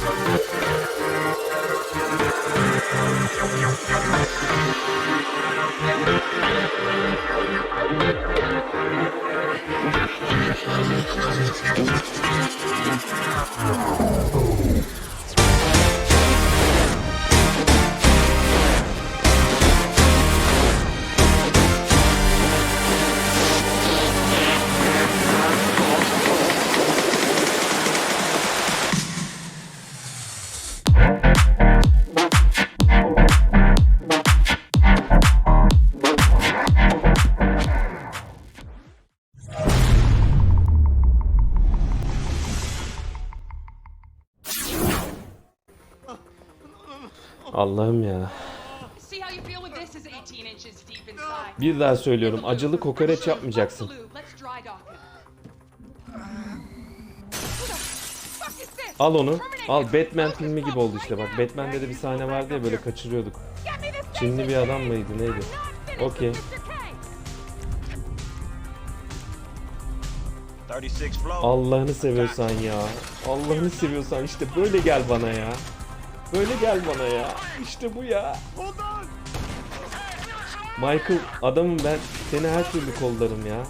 Allah'ım ya. See how you feel with this is 18 inches deep inside. Bir daha söylüyorum. Acılı kokoreç yapmayacaksın. Al onu. Al Batman filmi gibi oldu işte bak. Batman'de de bir sahne vardı ya böyle kaçırıyorduk. Çinli bir adam mıydı neydi? Okey. 36 floor. Allah'ını seviyorsan ya. Allah'ını seviyorsan işte böyle gel bana ya. Böyle gel bana ya. İşte bu ya. Michael adamım ben. Seni her türlü kollarım ya.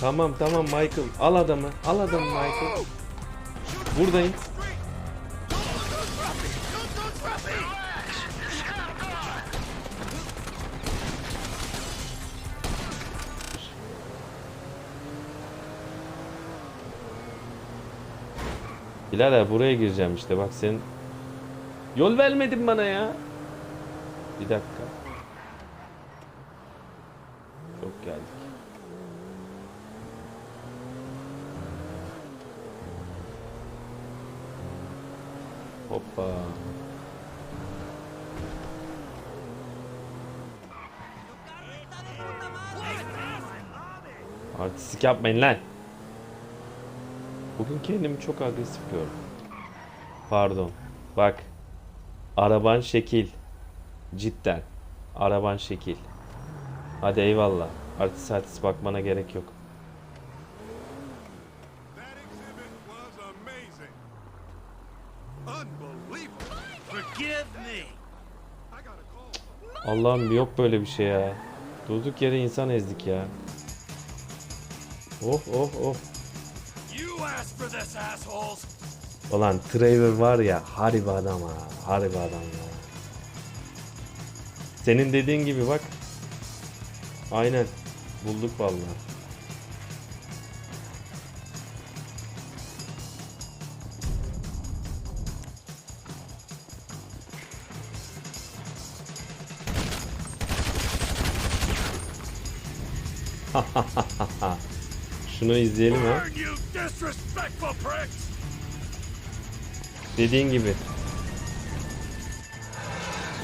Tamam tamam Michael. Al adamı. Al adamı Michael. Buradayım. Birader buraya gireceğim işte bak sen yol vermedin bana ya. Bir dakika. Çok geldik. Hoppa. Artistik yapmayın lan. Bugün kendimi çok agresif gördüm. Pardon. Bak. Araban şekil. Cidden. Araban şekil. Hadi eyvallah. Artist artist bakmana gerek yok. Allah'ım yok böyle bir şey ya. Durduk yere insan ezdik ya. Of of of. Ulan Trevor var ya harbi adam ha. Harbi adam ya. Senin dediğin gibi bak. Aynen. Bulduk vallahi. Şunu izleyelim ha. Burn, you disrespectful pricks. Dediğin gibi.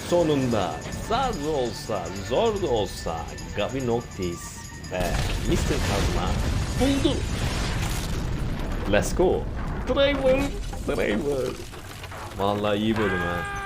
Sonunda zar da olsa, zor da olsa Gabi Noctis ve Mr. Kazma buldu. Let's go. Driver, driver. Vallahi iyi bölüm ha.